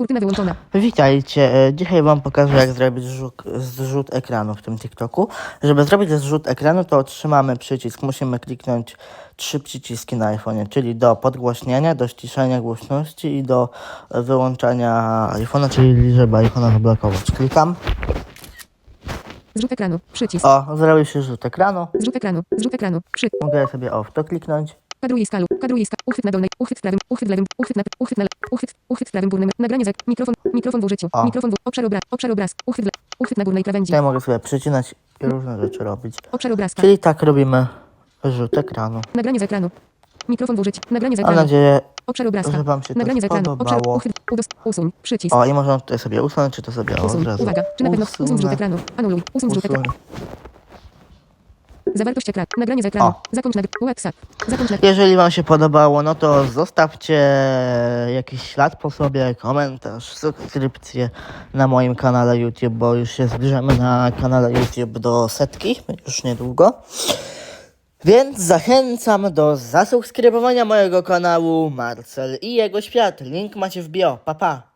Kurtyna wyłączona. Witajcie. E, Dzisiaj Wam pokażę, jak zrobić zrzut, zrzut ekranu w tym TikToku. Żeby zrobić zrzut ekranu, to otrzymamy przycisk. Musimy kliknąć trzy przyciski na iPhone'ie, czyli do podgłaśniania, do ściszania głośności i do e, wyłączania iPhone'a, czyli żeby iPhone'a zablokować. Klikam. Zrzut ekranu. Przycisk. O, zrobił się zrzut ekranu. Zrzut ekranu. Zrzut ekranu. Przy. Mogę sobie o w to kliknąć. Kadruj skalu. Kadruj ska. Uchwyt na dolnej. Uchwyt w prawym. Uchwyt w lewym. Uchwyt na. Uchwyt na. Uchwyt. Uchwyt w prawym górnym. Nagranie za. Mikrofon. Mikrofon w użyciu. O. Mikrofon w. Obszar obraz. Obszar obraz. Uchwyt le. Uchwyt na górnej krawędzi. Tutaj mogę sobie przycinać i różne rzeczy robić. Obszar obrazka. Czyli tak robimy zrzut ekranu. Nagranie z ekranu. Mikrofon w użyciu. Nagranie z Mam ekranu. nadzieję, Obszar obrazka. że Wam się to Nagranie z ekranu. Obszar. spodobało. Uchwyt. Udos. Usuń. Przycisk. O, i można tutaj sobie usunąć, czy to sobie od Usuń. razu Uwaga. Czy na pewno usuń zrzut usunę. ekranu. Anuluj. Usuń zrzut ekranu. Zawartość ekranu. Nagranie z ekranu. O. Zakończ nag. Zakończ nag. Jeżeli Wam się podobało, no to zostawcie jakiś ślad po sobie, komentarz, subskrypcję na moim kanale YouTube, bo już się zbliżamy na kanale YouTube do setki, już niedługo. Więc zachęcam do zasubskrybowania mojego kanału Marcel i jego świat. Link macie w bio. Pa, pa.